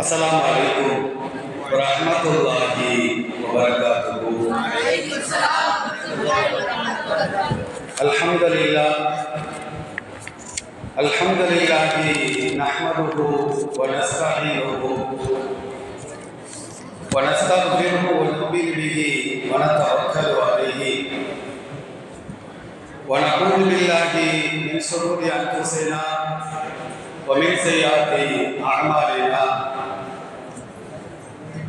السلام عليكم ورحمة الله وبركاته الحمد لله الحمد لله نحمده ونستعينه ونستغفره ونؤمن به ونتوكل عليه ونعوذ بالله من شرور انفسنا ومن سيئات اعمالنا۔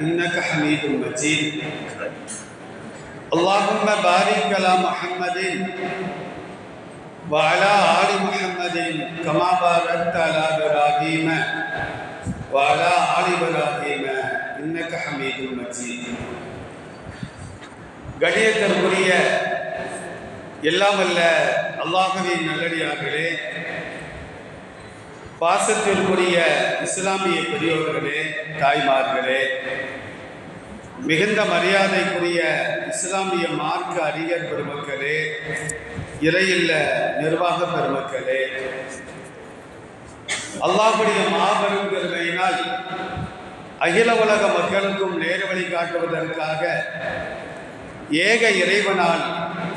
إنك حميد مجيد اللهم بارك على محمد وعلى آل محمد كما باركت على إبراهيم وعلى آل إبراهيم إنك حميد مجيد கணியத்திற்குரிய எல்லாம் அல்ல அல்லாஹுவின் நல்லடியார்களே பாசத்திற்குரிய இஸ்லாமிய பெரியோர்களே தாய்மார்களே மிகுந்த மரியாதைக்குரிய இஸ்லாமிய மார்க்க அறிஞர் பெருமக்களே இறையில்ல நிர்வாக பெருமக்களே அல்லாஹுடைய மாபெரும் பெருமையினால் அகில உலக மக்களுக்கும் நேரு வழி காட்டுவதற்காக ஏக இறைவனால்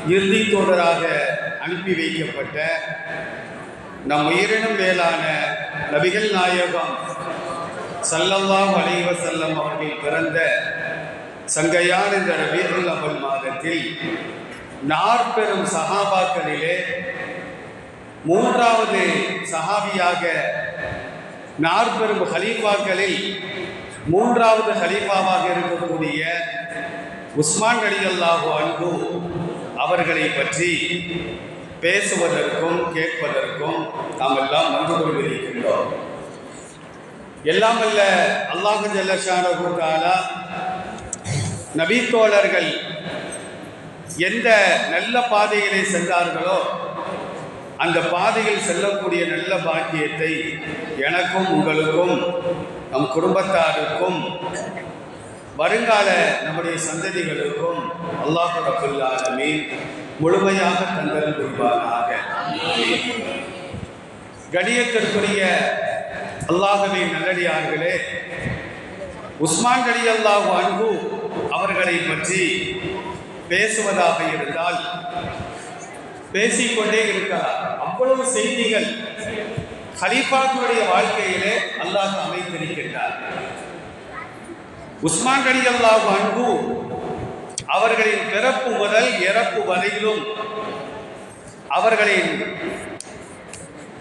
இறுதி தோழராக அனுப்பி வைக்கப்பட்ட நம் உயிரினும் மேலான நபிகள் நாயகம் சல்லல்லாஹ் அலைவ செல்லம் அவர்கள் பிறந்த சங்கையான இந்த ரபீருல் அமல் மாதத்தில் நாற்பெரும் சகாபாக்களிலே மூன்றாவது சஹாபியாக நாற்பெரும் ஹலீஃபாக்களில் மூன்றாவது ஹலீஃபாவாக இருக்கக்கூடிய உஸ்மான் அலி அல்லாஹு அன்பு அவர்களை பற்றி பேசுவதற்கும் கேட்பதற்கும் நாம் எல்லாம் வந்து கொண்டிருக்கின்றோம். எல்லாம் அல்ல அல்லாஹு ஜல்லஷானா நபி எந்த நல்ல பாதைகளை சென்றார்களோ அந்த பாதையில் செல்லக்கூடிய நல்ல பாக்கியத்தை எனக்கும் உங்களுக்கும் நம் குடும்பத்தாருக்கும் வருங்கால நம்முடைய சந்ததிகளுக்கும் அல்லாஹ் ரபுல்லாலமே முழுமையாக தந்தல் புரிவானாக கணியத்திற்குரிய அல்லாஹவே நல்லடியார்களே உஸ்மான் கலி அல்லாஹ் அன்பு அவர்களை பற்றி பேசுவதாக இருந்தால் பேசிக்கொண்டே இருக்கிறார் அவ்வளவு செய்திகள் ஹலீஃபாக்களுடைய வாழ்க்கையிலே அல்லாஹ் அமைத்திருக்கின்றார். உஸ்மான் கலி அல்லாஹ் அன்பு அவர்களின் பிறப்பு முதல் இறப்பு வரையிலும் அவர்களின்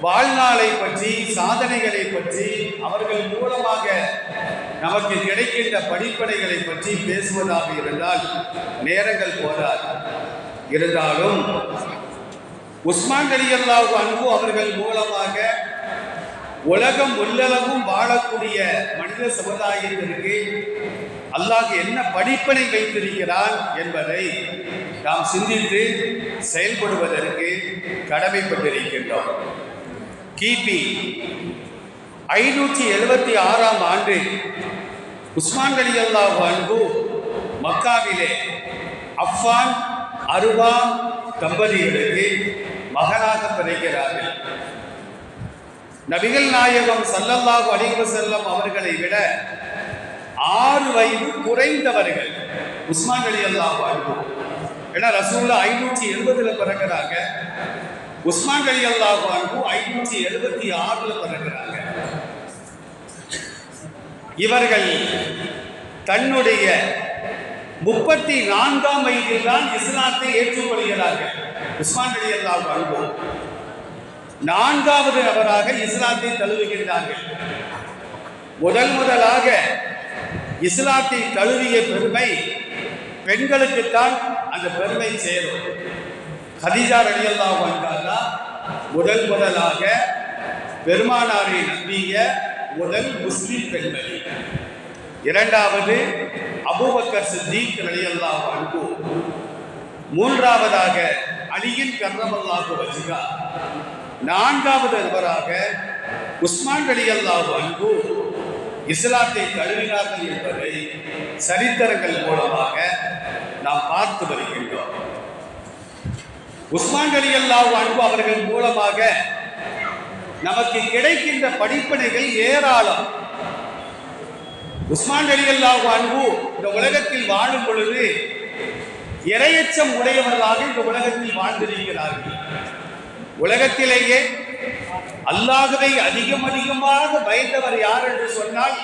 வாழ்நாளை பற்றி சாதனைகளை பற்றி அவர்கள் மூலமாக நமக்கு கிடைக்கின்ற படிப்படைகளை பற்றி பேசுவதாக இருந்தால் நேரங்கள் போதாது. இருந்தாலும் உஸ்மான் அன்பு அவர்கள் மூலமாக உலகம் உள்ளளவும் வாழக்கூடிய மனித சமுதாயத்திற்கு அல்லாஹ் என்ன படிப்பனை வைத்திருக்கிறான் என்பதை நாம் சிந்தித்து செயல்படுவதற்கு கடமைப்பட்டிருக்கின்றோம். கிபி ஐநூற்றி எழுபத்தி ஆறாம் ஆண்டு உஸ்மான் அலி அல்லாஹ் அன்பு மக்காவிலே அஃபான் அருவா தம்பதிகளுக்கு மகனாக பிறக்கிறார்கள். நபிகள் நாயகம் சல்லல்லாஹு அலிவசல்லம் அவர்களை விட வயது குறைந்தவர்கள். உஸ்மான் அலி அல்லாஹ் அன்பு ஏன்னா ரசூல்லா ஐநூற்றி எழுபதுல பிறகுறாங்க உஸ்மான் அலி அல்லாஹ் அன்பு ஐநூற்றி எழுபத்தி ஆறுல பிறகுறாங்க இவர்கள் தன்னுடைய முப்பத்தி நான்காம் வயதில் தான் இஸ்லாத்தை ஏற்றுக்கொள்கிறார்கள். உஸ்மான் அலி அல்லாஹ் அன்பு நான்காவது நபராக இஸ்லாத்தை தழுவுகின்றார்கள். முதல் முதலாக இஸ்லாத்தை தழுவிய பெருமை பெண்களுக்குத்தான் அந்த பெருமை சேரும். ஹதிஜா ரலியல்லாஹு அன்ஹா முதல் முதலாக பெருமானாரை நம்பிய முதல் முஸ்லிம் பெண்மணி. இரண்டாவது அபுபக்கர் சித்திக் ரலியல்லாஹு அன்ஹு. மூன்றாவதாக அலியின் கர்ரமல்லாஹு வஜ்ஹா நான்காவது நபராக உஸ்மான் ரலியல்லாஹு அன்ஹு. இஸ்லாத்தை தழுவினார்கள் என்பதை சரித்திரங்கள் மூலமாக நாம் பார்த்து வருகின்றோம். உஸ்மான் ரலியல்லாஹு அன்ஹு அவர்கள் மூலமாக நமக்கு கிடைக்கின்ற படிப்பினைகள் ஏராளம். உஸ்மான் ரலியல்லாஹு அன்ஹு இந்த உலகத்தில் வாழும் பொழுது இரையச்சம் உடையவர்களாக இந்த உலகத்தில் வாழ்ந்திருக்கிறார்கள். உலகத்திலேயே அல்லாகவே அதிகம் அதிகமாக பயந்தவர் யார் என்று சொன்னால்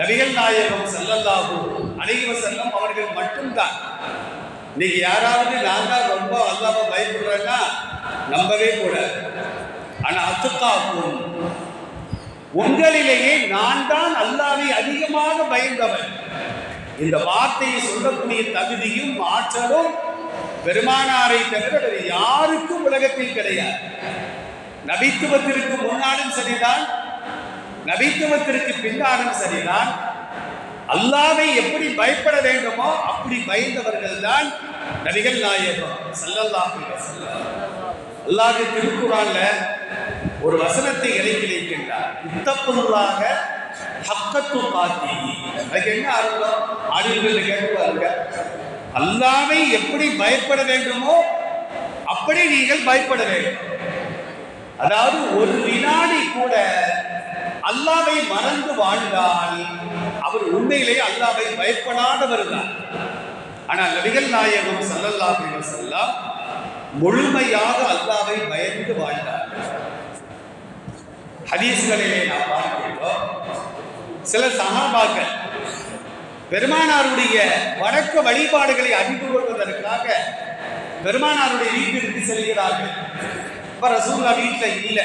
நபிகள் நாயகம் ஸல்லல்லாஹு அலைஹி செல்லம் அவர்கள் மட்டும்தான். இன்னைக்கு யாராவது நான் தான் ரொம்ப அல்லாம பயப்படுறேன்னா நம்பவே கூடாது. ஆனா அத்துக்காக்கும் உங்களிலேயே நான் தான் அல்லாவை அதிகமாக பயந்தவன். இந்த வார்த்தையை சொல்லக்கூடிய தகுதியும் ஆற்றலும் பெருமானாரை தவிர வேறு யாருக்கும் உலகத்தில் கிடையாது. நபித்துவத்திற்கு முன்னாலும் சரிதான். நபித்துவத்திற்கு பின்னாலும் சரிதான். அல்லாவை எப்படி பயப்பட வேண்டுமோ அப்படி பயந்தவர்கள் தான் நபிகள் நாயகம் ஸல்லல்லாஹு அல்லாஹ் திருக்குறான்ல ஒரு வசனத்தை இறக்கி வைக்கின்றார் இத்தப்புல்லாக ஹக்கத்து பாத்தி அதுக்கு என்ன அர்த்தம்? ஆடியர்கள் கேட்டுவாருங்க அல்லாவை எப்படி பயப்பட வேண்டுமோ அப்படி நீங்கள் பயப்பட வேண்டும். அதாவது ஒரு வினாடி கூட அல்லாவை மறந்து வாழ்ந்தால் அவர் உண்மையிலேயே அல்லாவை பயப்படாதவர் தான் ஆனால் நபிகள் நாயகம் சல்லல்லா அலைஹி முழுமையாக அல்லாவை பயந்து வாழ்ந்தார். ஹதீஸ்களிலே நாம் பார்க்கின்றோம் சில சகாபாக்கள் பெருமானாருடைய வணக்க வழிபாடுகளை அறிந்து கொள்வதற்காக பெருமானாருடைய வீட்டிற்கு செல்கிறார்கள். இப்ப ரசூல்லா வீட்டில் இல்லை.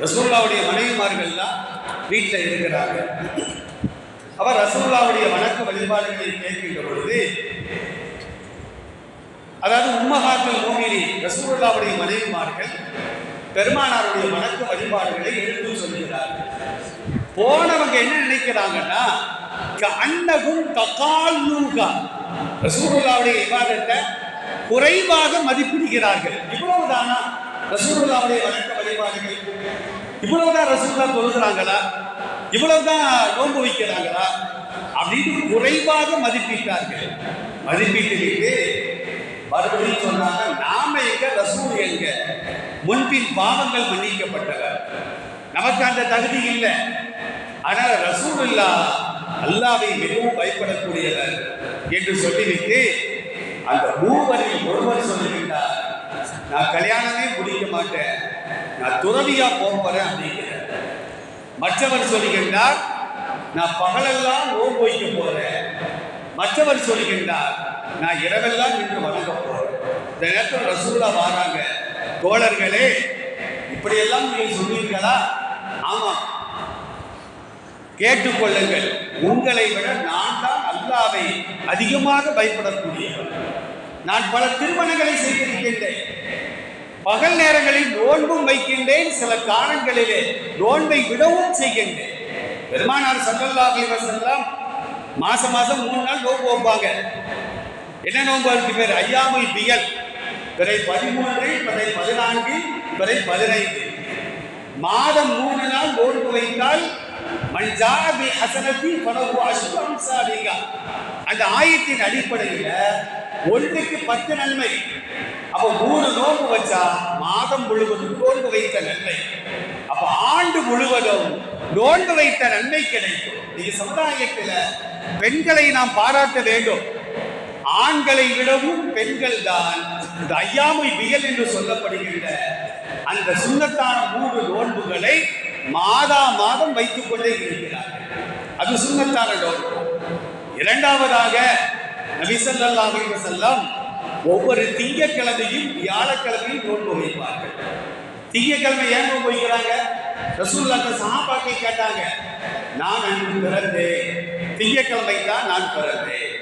ரசூல்லாவுடைய மனைவிமார்கள்லாம் வீட்டில் இருக்கிறார்கள் அவர் ரசூல்லாவுடைய வணக்க வழிபாடுகளை கேட்கின்ற பொழுது அதாவது உம்மஹாக்கள் மோமினி ரசூல்லாவுடைய மனைவிமார்கள் பெருமானாருடைய வணக்க வழிபாடுகளை எடுத்து சொல்கிறார்கள். போனவங்க என்ன நினைக்கிறாங்கன்னா அன்னகும் தக்கால் நூகா. ரசூல்லாவுடைய விவாதத்தை குறைவாக மதிப்பிடுகிறார்கள். இவ்வளவுதானா? ரசூல்லாவுடைய வழக்க வழிபாடுகள் இவ்வளவுதான் ரசூல்லா தொழுகிறாங்களா? இவ்வளவுதான் நோன்பு வைக்கிறாங்களா? அப்படின்னு குறைவாக மதிப்பிட்டார்கள். மதிப்பீட்டு விட்டு மறுபடியும் சொன்னாங்க நாம எங்க? ரசூல் எங்க? முன்பின் பாவங்கள் மன்னிக்கப்பட்டவர் நமக்கு அந்த தகுதி இல்லை. ஆனால் ரசூல் இல்லா அல்லாவை மிகவும் பயப்படக்கூடியவர் என்று சொல்லிவிட்டு அந்த மூவரில் ஒருவர் சொல்லிவிட்டார் நான் கல்யாணமே முடிக்க மாட்டேன். நான் துறவியா போறேன் அப்படிங்கிறார். மற்றவர் சொல்லுகின்றார் நான் பகலெல்லாம் நோன்பு வைக்க போறேன். மற்றவர் சொல்லுகின்றார் நான் இரவெல்லாம் நின்று வணங்க போறேன். இந்த நேரத்தில் ரசூலா வாராங்க தோழர்களே இப்படியெல்லாம் நீங்கள் சொல்வீர்களா ஆமாம் கேட்டுக்கொள்ளுங்கள் உங்களை விட நான் தான் அல்லாவை அதிகமாக பயப்படக்கூடிய நான் பல திருமணங்களை செய்திருக்கின்றேன். பகல் நேரங்களில் நோன்பும் வைக்கின்றேன். சில காலங்களிலே நோன்பை விடவும் செய்கின்றேன். பெருமானார் சல்லல்லாஹு அலைஹி மாசம் மாசம் மூணு நாள் நோன்பு வைப்பாங்க. என்ன நோன்பு அதுக்கு பேர்? ஐயாமுல் பியல். பிறை பதிமூன்று பிறை பதினான்கு பிறை பதினைந்து. மாதம் மூணு நாள் நோன்பு வைத்தால் மஞ்சாபி ஹசனத்தி பணவு அசுபம் சாதிகா அந்த ஆயத்தின் அடிப்படையில் ஒன்றுக்கு பத்து நன்மை. அப்போ மூணு நோன்பு வச்சா மாதம் முழுவதும் நோன்பு வைத்த நன்மை. அப்போ ஆண்டு முழுவதும் நோன்பு வைத்த நன்மை கிடைக்கும். நீங்க சமுதாயத்தில் பெண்களை நாம் பாராட்ட வேண்டும். ஆண்களை விடவும் பெண்கள் தான் இந்த ஐயாமை வியல் என்று சொல்லப்படுகின்ற அந்த சுண்ணத்தான மூன்று நோன்புகளை மாதா மாதம் வைத்துக் கொண்டே இருக்கிறார்கள். அது சுண்ணத்தான நோன்பு. இரண்டாவதாக நபி அலைஹி ஒவ்வொரு திங்கட்கிழமையும் வியாழக்கிழமையும் நோன்பு வைப்பார்கள். தீயக்கிழமை ஏன் நோன்பு வைக்கிறாங்க? ரசூலுல்லாஹ் சஹாபாக்கள் கேட்டாங்க நான் அன்று பிறந்தேன். திங்கக்கிழமை தான் நான் பிறந்தேன்.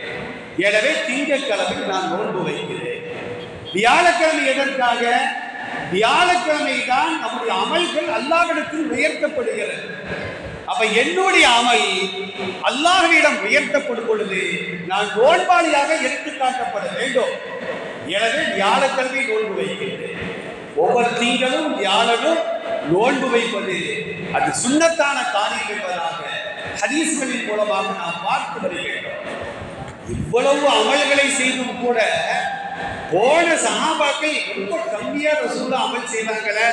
எனவே திங்கட்கிழமை நான் நோன்பு வைக்கிறேன். வியாழக்கிழமை எதற்காக? வியாழக்கிழமை தான் நம்முடைய அமல்கள் அல்லாவிடத்தில் உயர்த்தப்படுகிறது. அப்ப என்னுடைய அமல் அல்லாஹ்விடம் உயர்த்தப்படும் பொழுது நான் நோன்பாளியாக எடுத்து காட்டப்பட வேண்டும். எனவே வியாழக்கிழமை நோன்பு வைக்கின்றேன் ஒவ்வொரு திங்களும் வியாழனும் நோன்பு வைப்பது அது சுண்ணத்தான காரியம் என்பதாக ஹதீஸ்களின் மூலமாக நாம் பார்த்து வருகிறேன் இவ்வளவு அமல்களை செய்தும் கூட போன சகாபாக்கள் ரொம்ப கம்மியா ரசூலா அமல் செய்தாங்களே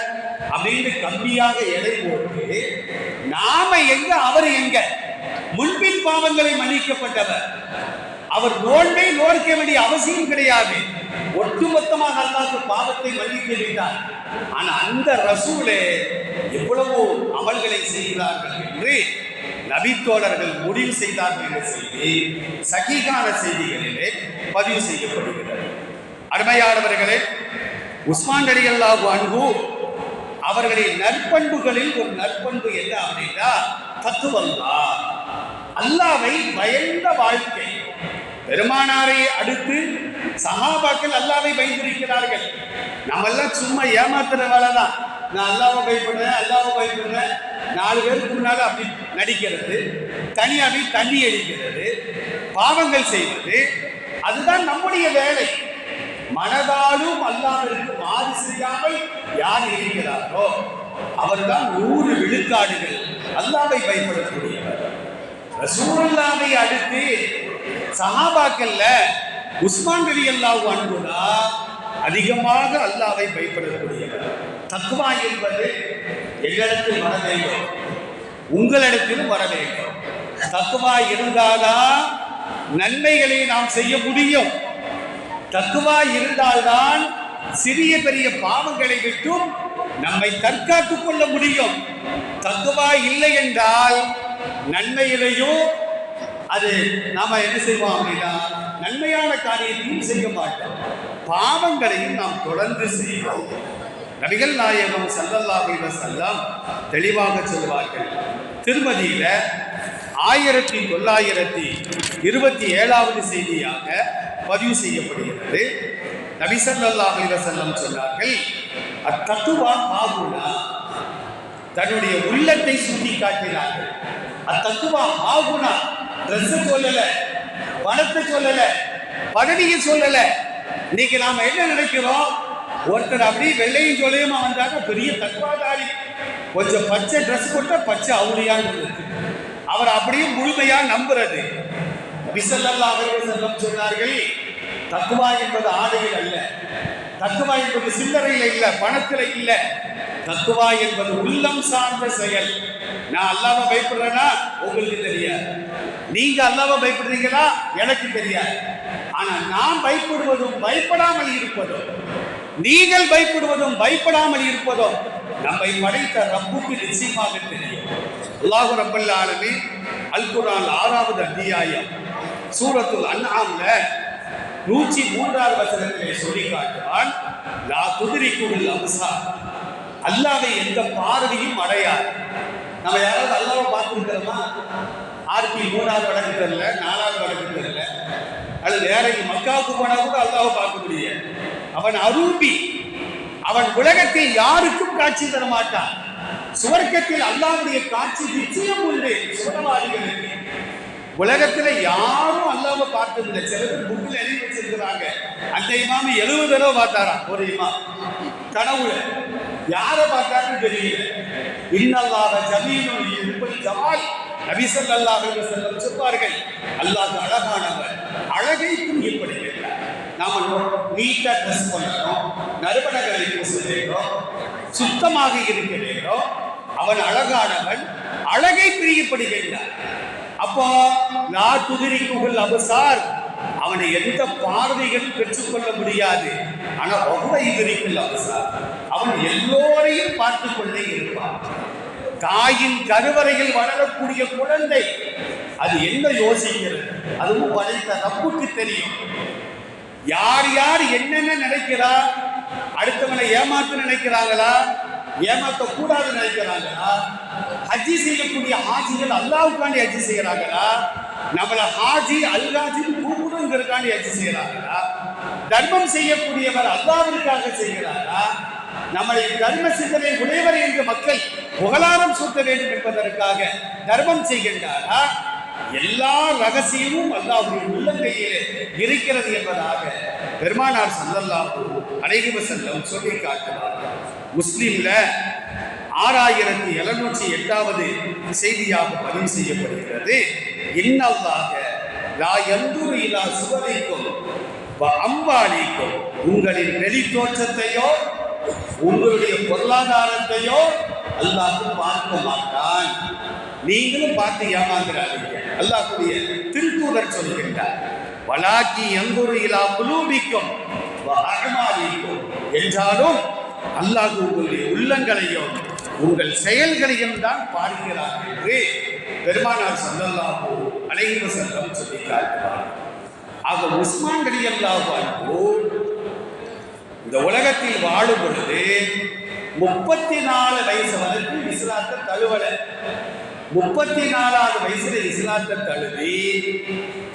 அப்படின்னு கம்மியாக எடை போட்டு நாம எங்க அவர் எங்க? முன்பின் பாவங்களை மன்னிக்கப்பட்டவர். அவர் நோன்பை நோர்க்க வேண்டிய அவசியம் கிடையாது. ஒட்டுமொத்தமாக அல்லாஹ் பாவத்தை மன்னித்து விட்டார் ஆனா அந்த ரசூலே எவ்வளவோ அமல்களை செய்கிறார்கள் என்று நபித்தோழர்கள் முடிவு செய்தார்கள் என்ற செய்தி சகிகான செய்திகளிலே பதிவு செய்யப்படுகிறது. அருமையானவர்களே உஸ்மான் அலிகல்லாஹு அன்பு அவர்களின் நற்பண்புகளில் ஒரு நற்பண்பு என்ன அப்படின்னா தத்துவல்லா அல்லாவை பயந்த வாழ்க்கை. பெருமானாரை அடுத்து சகாபாக்கள் அல்லாவை பயந்திருக்கிறார்கள். நம்மெல்லாம் சும்மா ஏமாத்துற வேலை தான் நான் அல்லாவை பயப்படுறேன் அல்லாவை பயப்படுறேன். நாலு பேருக்கு முன்னால அப்படி நடிக்கிறது தனியாவே தண்ணி அடிக்கிறது பாவங்கள் செய்வது அதுதான் நம்முடைய வேலை. மனதாலும் அல்லாவிற்கு மாறு செய்யாமல் யார் இருக்கிறாரோ அவர்தான் நூறு விழுக்காடுகள். அல்லாவை பயன்படக்கூடியவர் ரசூலுல்லாவை அடுத்து சஹாபாக்கள்ல உஸ்மான் ரலி அல்லாஹ் அன்புடா அதிகமாக அல்லாவை பயப்படக்கூடியவர் தக்குவா என்பது எங்களிடத்தில் வர வேண்டும். உங்களிடத்திலும் வர வேண்டும். தக்குவா இருந்தால்தான் நன்மைகளை நாம் செய்ய முடியும். தக்குவா இருந்தால்தான் சிறிய பெரிய பாவங்களை விட்டும் நம்மை தற்காத்துக் கொள்ள முடியும். தக்குவா இல்லை என்றால் நன்மையிலையும் அது நாம என்ன செய்வோம் அப்படின்னா நன்மையான காரியத்தையும் செய்ய மாட்டோம். பாவங்களையும் நாம் தொடர்ந்து செய்வோம். நபிகள் நாயகம் ஸல்லல்லாஹு அலைஹி தெளிவாக சொல்வார்கள் திருமதியில ஆயிரத்தி தொள்ளாயிரத்தி இருபத்தி ஏழாவது செய்தியாக பதிவு செய்யப்படுகிறது. நபி ஸல்லல்லாஹு சொன்னார்கள் அத்தத்துவா ஆகுனா தன்னுடைய உள்ளத்தை சுட்டி காட்டினார்கள் அத்தத்துவா ஆகுனா ட்ரெஸ் சொல்லல. பணத்தை சொல்லல. பதவியை சொல்லல. இன்னைக்கு நாம என்ன நினைக்கிறோம்? ஒருத்தர் அப்படியே வெள்ளையும் சொல்லையுமா வந்தாக்க பெரிய தத்துவாதாரி கொஞ்சம் பச்சை ட்ரெஸ் போட்டா பச்சை அவுளியான்னு அவர் அப்படியே முழுமையா நம்புறது. விசல்லல்லா அவர்கள் சொன்னார்கள் தக்குவா என்பது ஆடையில் அல்ல. தக்குவா என்பது சில்லறையில் இல்ல பணத்தில் இல்ல. தக்குவா என்பது உள்ளம் சார்ந்த செயல். நான் அல்லாம பயப்படுறேன்னா உங்களுக்கு தெரியாது. நீங்க அல்லாம பயப்படுறீங்களா? எனக்கு தெரியாது. ஆனா நான் பயப்படுவதும் பயப்படாமல் இருப்பதும் நீங்கள் பயப்படுவதும் பயப்படாமல் இருப்பதும் நம்மை படைத்த ரப்புக்கு நிச்சயமாக தெரியும். அல்லாஹு ரப்பல் ஆலமீன் அல் ஆறாவது அத்தியாயம். சூரத்துல் அன்ஆம்ல நூற்றி மூன்றாவது வசனத்திலே சொல்லி காட்டுவான் லா துதிரிக்குள் அம்சா. அல்லாவை எந்த பார்வையும் அடையாது. நம்ம யாராவது அல்லாவை பார்த்துருக்கிறோமா? ஆர்பி மூணாவது வடக்கு தெரியல நாலாவது வடக்கு தெரியல அல்லது வேற மக்காவுக்கு போனா கூட அல்லாவை பார்க்க முடியாது. அவன் அரூபி. அவன் உலகத்தில் யாருக்கும் காட்சி தர மாட்டான். சுவர்க்கத்தில் அல்லாவுடைய காட்சி நிச்சயம் உண்டு. சுவரவாதிகளுக்கு உலகத்துல யாரும் அல்லாம பார்த்ததில்லை சில பேர் புக்கில் எழுதி அந்த இமாம எழுபது தடவை பார்த்தாராம் ஒரு இமாம் கனவுல யாரை பார்த்தாருன்னு தெரியல. இன்னல்லாத ஜமீனும் இருப்பது ஜமால். நபி ஸல்லல்லாஹு சொல்வார்கள் அல்லாஹ் அழகானவர் அழகைக்கும் இப்படி இருக்கிறார் நாம நீட்டா ட்ரெஸ் பண்ணுறோம் நறுமணங்களை பூச சுத்தமாக இருக்கிறோம் அவன் அழகானவன் அழகை பிரியப்படுகின்றான். அப்போ நாட்டுதிரிக்குகள் அபசார் அவனை எந்த பார்வைகளும் பெற்றுக்கொள்ள முடியாது. ஆனால் ரொம்ப எதிரிக்குள் அவன் எல்லோரையும் பார்த்து கொண்டே இருப்பான். தாயின் கருவறையில் வளரக்கூடிய குழந்தை அது என்ன யோசிக்கிறது? அதுவும் படைத்த ரப்புக்கு தெரியும். யார் யார் என்னென்ன நினைக்கிறா? அடுத்தவனை ஏமாத்த நினைக்கிறாங்களா? ஏமாத்த கூடாது நினைக்கிறாங்களா? ஹஜ்ஜி செய்யக்கூடிய ஹாஜிகள் அல்லாவுக்காண்டி ஹஜ்ஜி செய்கிறாங்களா நம்மளை ஹாஜி அல்ஹாஜின்னு கூப்பிடுங்கிறதுக்காண்டி ஹஜ்ஜி செய்கிறாரா தர்மம் செய்யக்கூடியவர் அல்லாவிற்காக செய்கிறாரா? நம்மளை தர்ம சிந்தனை உடையவர் என்று மக்கள் புகழாரம் சூட்ட வேண்டும் என்பதற்காக தர்மம் செய்கின்றாரா? எல்லா ரகசியமும் அல்லாவுடைய உள்ளங்கையிலே இருக்கிறது என்பதாக பெருமானார் சல்லல்லாஹு அழகிவ செல்லம் சொல்லி காட்டுவார்கள். முஸ்லீம்ல ஆறாயிரத்தி எழுநூற்றி எட்டாவது செய்தியாக பதிவு செய்யப்படுகிறது. இன்னல்லாக லா எந்தூர் இலா சுவரிக்கும் வ அம்பாலிக்கும். உங்களின் வெளி தோற்றத்தையோ உங்களுடைய பொருளாதாரத்தையோ அல்லாஹ் பார்க்க மாட்டான். நீங்களும் பார்த்து ஏமாந்துடாதீங்க அல்லாஹ்வுடைய திருத்தூதர் சொல்கின்றார். வலாக்கி எந்தொரு இலா குலூபிக்கும். அகமாலிக்கும் என்றாலும் அல்லாஹ் உங்களுடைய உள்ளங்களையும் உங்கள் செயல்களையும் தான் பார்க்கிறார் என்று பெருமானார் சொல்லலாம் அலைஹி வஸல்லம் சொல்லி காட்டுவார் ஆக உஸ்மான் ரலியல்லாஹு அன்ஹு இந்த உலகத்தில் வாழும் பொழுது முப்பத்தி நாலு வயசு வரைக்கும் இஸ்லாத்தை தழுவலை. முப்பத்தி நாலாவது வயசுல இஸ்லாத்தை தழுவி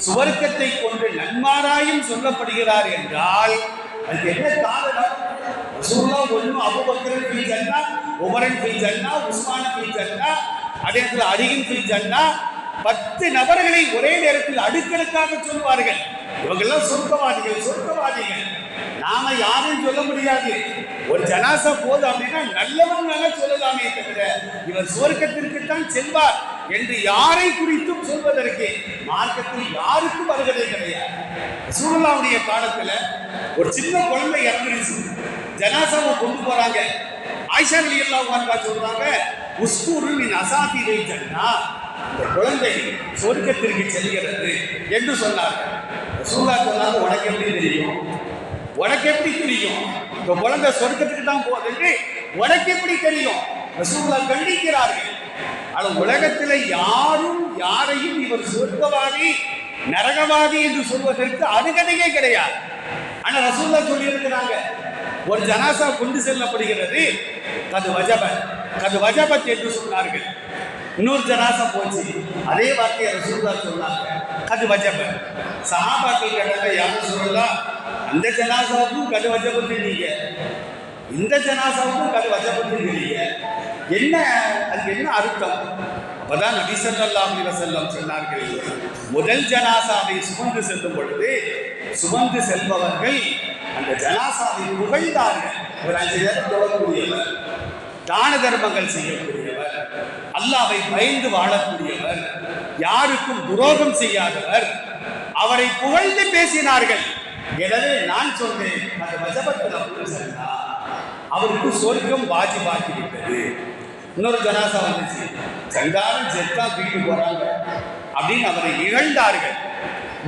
சுவர்க்கத்தை கொண்டு நன்மாராயும் சொல்லப்படுகிறார் என்றால் அதுக்கு என்ன காரணம்? ரசூலுல்லா ஒன்று அபூபக்கர் ஃபீல் ஜன்னா உமரன் ஃபீல் ஜன்னா உஸ்மான் ஃபீல் ஜன்னா அதே இடத்துல அலியின் ஃபீல் ஜன்னா பத்து நபர்களை ஒரே நேரத்தில் அடுக்கடுக்காக சொல்வார்கள் இவங்கெல்லாம் சொர்க்கவாதிகள் சொர்க்கவாதிகள். நாம யாரும் சொல்ல முடியாது. ஒரு ஜனாசா போதும் அப்படின்னா நல்லவங்க சொல்லலாமே தவிர இவர் சுவர்க்கத்திற்கு தான் செல்வார் என்று யாரை குறித்தும் சொல்வதற்கு மார்க்கத்தில் யாருக்கும் வருகிறது கிடையாது. சூழலாவுடைய காலத்துல ஒரு சின்ன குழந்தை இறந்துருச்சு. ஜனாசாவை கொண்டு போறாங்க. ஆயிஷா அலி அல்லாஹ் சொல்றாங்க உஸ்கூரு நீ அசாத்திரை வைத்தன்னா இந்த குழந்தை சொர்க்கத்திற்கு செல்கிறது என்று சொன்னார்கள். ரசூலா சொன்னாங்க உனக்கு எப்படி தெரியும்? உனக்கு எப்படி தெரியும்? இந்த குழந்தை சொர்க்கத்துக்கு தான் போகுது உனக்கு எப்படி தெரியும்? ரசூலா கண்டிக்கிறார்கள். ஆனால் உலகத்தில் யாரும் யாரையும் இவர் சொர்க்கவாதி நரகவாதி என்று சொல்வதற்கு அருகதையே கிடையாது. ஆனால் ரசூல்லா சொல்லி இருக்கிறாங்க ஒரு ஜனாசா கொண்டு செல்லப்படுகிறது. அது வஜபத் அது வஜபத் என்று சொன்னார்கள். இன்னொரு ஜனாசா போச்சு. அதே வார்த்தையை ரசூல்லா சொன்னாங்க. கது வஜபத் சஹாபாக்கள் கேட்டாங்க யாரும் சொல்லலாம் அந்த ஜனாசாவுக்கும் கது வஜபத்து இந்த ஜனாசாவுக்கும் கது வஜபத்து என்ன அதுக்கு என்ன அர்த்தம்? அப்பதான் நபி சல்லா அலி வசல்லம் சொன்னார்கள் முதல் ஜனாசாவை சுமந்து செல்லும் பொழுது சுமந்து செல்பவர்கள் அந்த ஜனாசாவை புகழ்ந்தார்கள். ஒரு அஞ்சு நேரம் தொடரக்கூடியவர் தான தர்மங்கள் செய்யக்கூடிய அல்லாவை பயந்து வாழக்கூடியவர் யாருக்கும் துரோகம் செய்யாதவர் அவரை புகழ்ந்து பேசினார்கள். எனவே நான் சொன்னேன் அந்த வஜபத்தில் அவருக்கு சொர்க்கம் வாஜிபாக்கி விட்டது. இன்னொரு ஜனாசா வந்துச்சு. சங்காரம் செத்தா தூக்கிட்டு போறாங்க அப்படின்னு அவரை இகழ்ந்தார்கள்.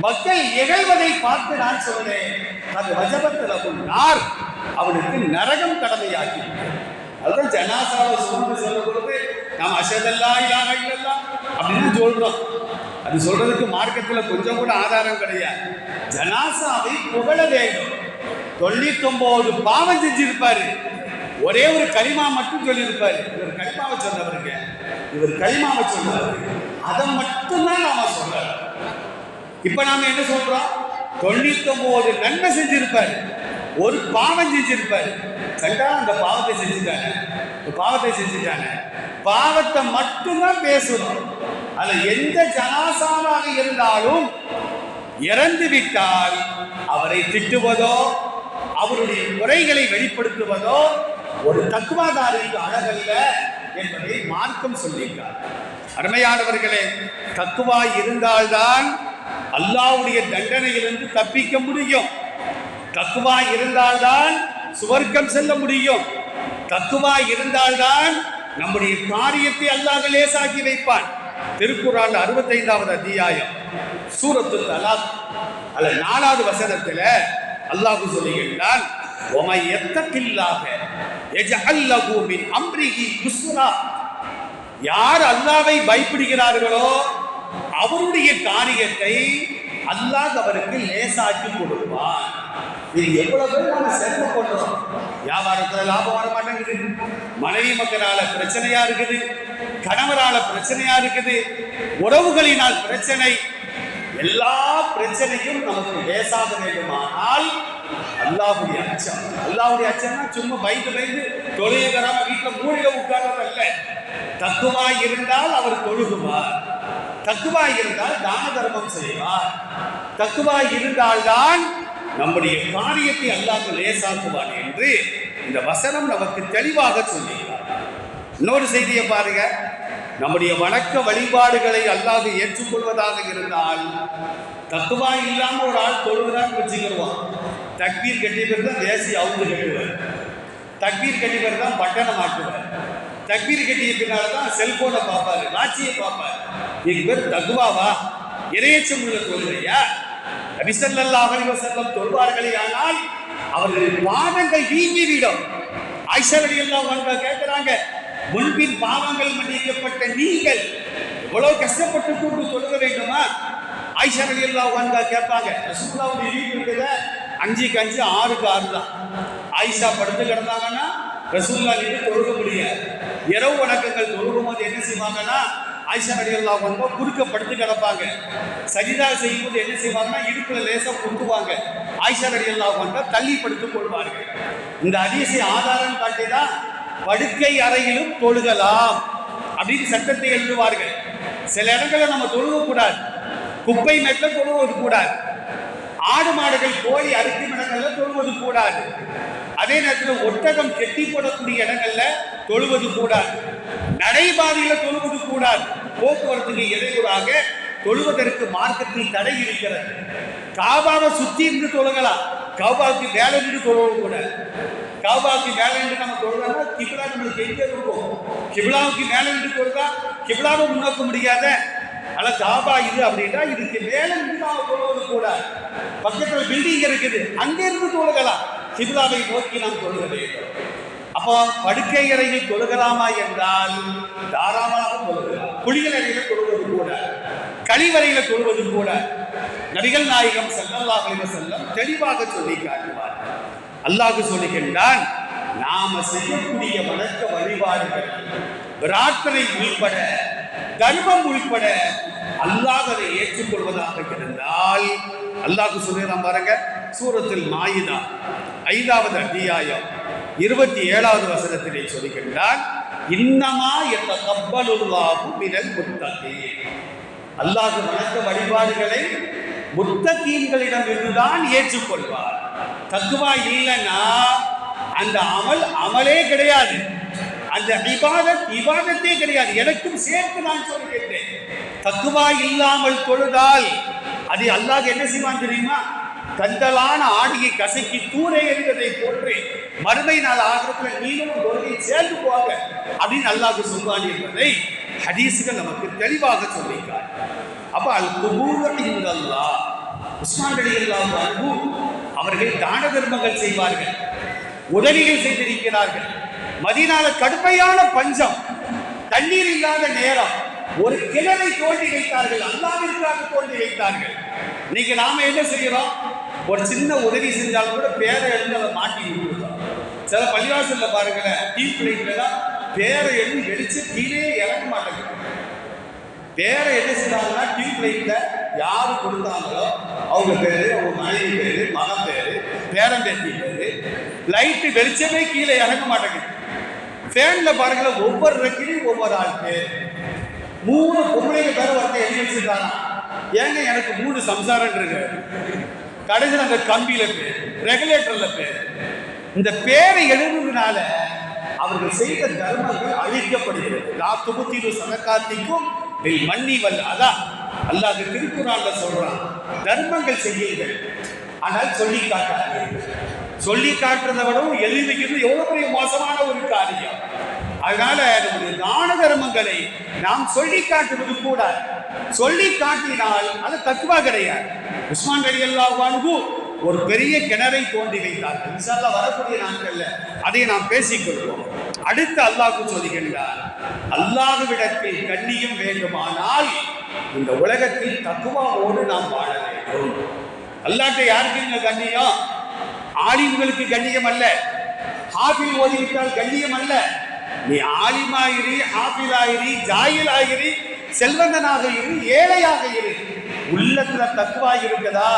மக்கள் இகழ்வதை பார்த்து நான் சொன்னேன் அது வஜபத்தில் நார் அவனுக்கு நரகம் கடமையாக்கி அதுதான் ஜனாசாவை சுமந்து சொல்லும் பொழுது நாம் அஷதல்லா இல்லாம இல்லல்லா அப்படின்னு சொல்றோம். அது சொல்றதுக்கு மார்க்கத்துல கொஞ்சம் கூட ஆதாரம் கிடையாது. ஜனாசாவை புகழ வேண்டும். தொண்ணூத்தி ஒன்பது பாவம் செஞ்சிருப்பாரு. ஒரே ஒரு களிமா மட்டும் சொல்லியிருப்பாரு. இவர் களிமாவை சொன்னவருங்க. இவர் களிமாவை சொன்னவர் அதை மட்டும்தான் நாம சொல்றோம். இப்ப நாம என்ன சொல்றோம்? தொண்ணூத்தி ஒன்பது நன்மை செஞ்சிருப்பாரு. ஒரு பாவம் செஞ்சிருப்பாரு. கண்டா அந்த பாவத்தை செஞ்சுட்டாரு. பாவத்தை செஞ்சுட்டாங்க பாவத்தை மட்டும்தான் பேசணும். அதுல எந்த ஜனாசாவாக இருந்தாலும் இறந்து விட்டால் அவரை திட்டுவதோ அவருடைய குறைகளை வெளிப்படுத்துவதோ ஒரு தத்துவாதாரிக்கு அழகல்ல என்பதை மார்க்கம் சொல்லியிருக்கார். அருமையானவர்களே தத்துவா இருந்தால்தான் அல்லாவுடைய தண்டனையிலிருந்து தப்பிக்க முடியும். தக்குவா இருந்தால்தான் சுவர்க்கம் செல்ல முடியும். தக்குவா இருந்தால்தான் நம்முடைய காரியத்தை அல்லாஹ் லேசாக்கி வைப்பான். திருக்குறான் அறுபத்தைந்தாவது அத்தியாயம். சூரத்து தலாத் அல்ல நாலாவது வசனத்தில் அல்லாஹ் சொல்லுகின்றான் உமை எத்தக்கில்லாக எஜஅல்லஹு அம்ரிஹி யுஸ்ரா. யார் அல்லாவை பயப்படுகிறார்களோ அவருடைய காரியத்தை அல்லாஹ் அவருக்கு லேசாக்கி கொடுப்பான். இது எவ்வளவு பேர் நம்ம செலவு பண்றோம்? வியாபாரத்துல லாபம் வர மாட்டேங்குது. மனைவி மக்களால பிரச்சனையா இருக்குது. கணவரால பிரச்சனையா இருக்குது. உறவுகளினால் பிரச்சனை. எல்லா பிரச்சனையும் நமக்கு பேசாத வேண்டுமானால் அல்லாஹுடைய அச்சம். அல்லாஹுடைய அச்சம்னா சும்மா பயந்து பயந்து தொழுகிறாம வீட்டில் மூலிகை உட்கார்றதல்ல தத்துவாய் இருந்தால் அவர் தொழுகுவார். தக்குவாய் இருந்தால் தான தர்மம் செய்வார். தக்குவாய் இருந்தால்தான் நம்முடைய காரியத்தை அல்லாஹ் லேசாக்குவான் என்று இந்த வசனம் நமக்கு தெளிவாக சொல்லுகிறார். இன்னொரு செய்தியை பாருங்க. நம்முடைய வணக்க வழிபாடுகளை அல்லாது ஏற்றுக்கொள்வதாக இருந்தால் தத்துவா இல்லாமல் ஒரு ஆள் தொழுகிறான்னு வச்சுக்கிடுவான். தக்பீர் கட்டி பேர் தான் தேசிய அவுந்து கட்டுவார். தக்பீர் கட்டி பேர் தான் பட்டணம் ஆட்டுவார் தக்பீர் கட்டிய பின்னால தான் செல்போனை பார்ப்பாரு ராட்சியை பார்ப்பார். இதுக்கு பேர் தகுவாவா? இறையச்சம் உள்ள தொழுகையா? நபிசல்லாஹ் அலைஹி வஸல்லம் தொழுவார்களே ஆனால் அவர்களின் பாதங்கள் வீங்கிவிடும். ஆயிஷா ரலியல்லாஹு அன்ஹா கேட்கிறாங்க முன்பின் பாவங்கள் மன்னிக்கப்பட்ட நீங்கள் இவ்வளவு கஷ்டப்பட்டு கூட்டு தொழுக வேண்டுமா? ஆயிஷா ரலியல்லாஹு அன்ஹா கேட்பாங்க ரசூலுல்லாஹ்வுடைய வீடு இருக்குதே அஞ்சுக்கு அஞ்சு ஆறுக்கு ஆறு தான். ஆயிஷா படுத்து கிடந்தாங்கன்னா ரசூல்லா நின்று தொழுக முடியாது. இரவு வணக்கங்கள் தொழுகும் போது என்ன செய்வாங்கன்னா ஆயிஷா அடிகள்லாம் வந்து குறுக்க படுத்து கிடப்பாங்க. சஜிதா செய்யும்போது என்ன செய்வாங்கன்னா இடுப்பில் லேசாக கொண்டுவாங்க ஆயிஷா அடிகள்லாம் வந்து தள்ளி படுத்து கொள்வார்கள். இந்த அதிசய ஆதாரம் காட்டிதான் படுக்கை அறையிலும் தொழுகலாம் அப்படின்னு சட்டத்தை எழுதுவார்கள். சில இடங்களில் நம்ம தொழுகக்கூடாது. குப்பை மெட்டில் தொழுவது கூடாது. ஆடு மாடுகள் கோழி அறுக்கும் இடங்கள்ல தொழுவது கூடாது. அதே நேரத்தில் ஒட்டகம் கெட்டி போடக்கூடிய இடங்கள்ல தொழுவது கூடாது. நடைபாதையில் தொழுவது கூடாது. போக்குவரத்துக்கு இடையூறாக தொழுவதற்கு மார்க்கத்தில் தடை இருக்கிறது. காபாவை சுத்தி இருந்து தொழுகலாம் காபாவுக்கு வேலை இருந்து தொழுவோம் கூட. காபாவுக்கு மேல இருந்து நம்ம தொழுதா கிபிலா நம்மளுக்கு எங்கே இருக்கும் கிபிலாவுக்கு மேல இருந்து தொழுதா? கிபிலாவை முன்னோக்க முடியாத? ஆனா காபா இது அப்படின்னா இதுக்கு வேலை இருந்து நாம தொழுவது கூட. பக்கத்தில் பில்டிங் இருக்குது. அங்கே இருந்து தொழுகலாம். கிபிலாவை நோக்கி நாம் தொழுக வேண்டும். அப்போ படுக்கை அறையில் தொழுகலாமா என்றால் தாராளமாக தொழுகலாம். குளியல் அறையில் தொழுவது கூட கழிவறையில தொழுவது கூட. நபிகள் நாயகம் ஸல்லல்லாஹு செல்லம் தெளிவாக சொல்லி காட்டுவார். அல்லாஹு சொல்லுகின்றான் நாம செய்யக்கூடிய வணக்க வழிபாடுகள் பிரார்த்தனை உள்பட தர்மம் உள்பட அல்லாஹ் அதை ஏற்றுக்கொள்வதாக இருந்தால் அல்லாஹு சொல்லுகிறான் பாருங்க சூரத்தில் மாயுதா ஐந்தாவது அத்தியாயம். இருபத்தி ஏழாவது வசனத்திலே சொல்லுகின்றான் இன்னமா எத்த கப்பலுல்லாஹு மினல் முத்தகி அல்லாஹ் வணக்க வழிபாடுகளை முத்தகீன்களிடம் இருந்துதான் ஏற்றுக்கொள்வார். தக்குவா இல்லைன்னா அந்த அமல் அமலே கிடையாது. அந்த விவாதம் விவாதத்தே கிடையாது. எனக்கும் சேர்த்து நான் சொல்கின்றேன். தக்குவா இல்லாமல் தொழுதால் அது அல்லாஹ் என்ன செய்வான் தெரியுமா? கந்தலான ஆடியை கசக்கி தூரே எறிவதை போன்று மறுமை நாள் ஆகிறதுல நீங்களும் தோல்வியை சேர்ந்து போவாங்க அப்படின்னு அல்லாஹ் சொல்வான் என்பதை ஹதீஸுகள் நமக்கு தெளிவாக சொல்லியிருக்கார் அப்ப அல் குபூர் அல்லா உஸ்மான் அலி அவர்கள் தான தர்மங்கள் செய்வார்கள் உதவிகள் செய்திருக்கிறார்கள். மதினால கடுமையான பஞ்சம் தண்ணீர் இல்லாத நேரம் ஒரு கிணறை தோண்டி வைத்தார்கள் அல்லாவிற்காக தோண்டி வைத்தார்கள். இன்னைக்கு நாம என்ன செய்யறோம்? ஒரு சின்ன உதவி செஞ்சாலும் கூட பேரை எழுந்து அதை மாட்டி விட்டுருக்கோம் சில பள்ளிவாசல்ல பாருங்களேன் டீ பிள்ளைங்கள தான் பேரை எழுதி வெளிச்சு கீழே இறங்க மாட்டேங்குது பேரை என்ன செய்தாங்கன்னா டீ லைட்ல யாரு கொடுத்தாங்களோ அவங்க பேரு அவங்க மனைவி பேரு மகன் பேரு பேரன் பேத்தி பேரு லைட்டு வெளிச்சமே கீழே இறங்க மாட்டேங்குது ஃபேன்ல பாருங்களேன் ஒவ்வொரு ரெக்கிலையும் ஒவ்வொரு ஆள் பேர். மூணு பொம்பளைங்க பேர் ஒருத்தர் எழுதி வச்சிருக்காங்க ஏங்க எனக்கு மூணு சம்சாரம்ன்றங்க கடைசியில் அந்த கம்பியில பேர் ரெகுலேட்டரில் பேர் இந்த பேரை எழுதுனால அவர்கள் செய்த தர்மங்கள் அழிக்கப்படுகிறது. லா துபுத்திரு சதகாத்திக்கும் பில் மன்னி வல் அதான் அல்லாஹ் திருக்குறான்ல சொல்றான் தர்மங்கள் செய்யுங்கள். ஆனால் சொல்லி காட்டாதீர்கள். சொல்லி காட்டுறதை விடவும் எழுதி வைக்கிறது எவ்வளவு பெரிய மோசமான ஒரு காரியம். அதனால நம்முடைய தான தர்மங்களை நாம் சொல்லி காட்டுவது கூட சொல்லி காட்டினால் அது தக்குவா கிடையாது. உஸ்மான் அலி அல்லாஹ் ஒரு பெரிய கிணறை தோண்டி வைத்தார்கள். இன்ஷால்லா வரக்கூடிய நாட்கள்ல அதை நாம் பேசிக்கொள்வோம் அடுத்து அல்லாஹ் சொல்கின்றார் அல்லாஹ்விடத்தில் கண்ணியம் வேண்டுமானால் இந்த உலகத்தில் தக்குவாவோடு நாம் வாழ வேண்டும். அல்லாட்ட யாருக்கு இந்த கண்ணியம்? ஆலிம்களுக்கு கண்ணியம் அல்ல. ஹாஃபில் ஓதிவிட்டால் கண்ணியம் அல்ல. நீ ஆலிமாயிரி ஆபிலாயிரி ஜாயிலாயிரி செல்வந்தனாக இரு ஏழையாக இரு. உள்ளத்துல தக்குவா இருக்குதா?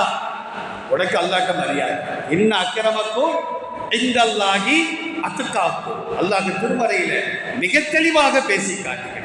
உனக்கு அல்லாட்ட மரியாதை. இன்ன அக்கிரமக்கும் இந்த அல்லாஹி அத்துக்காக்கும் அல்லாஹ் திருமறையில மிக தெளிவாக பேசி காட்டுகிறார்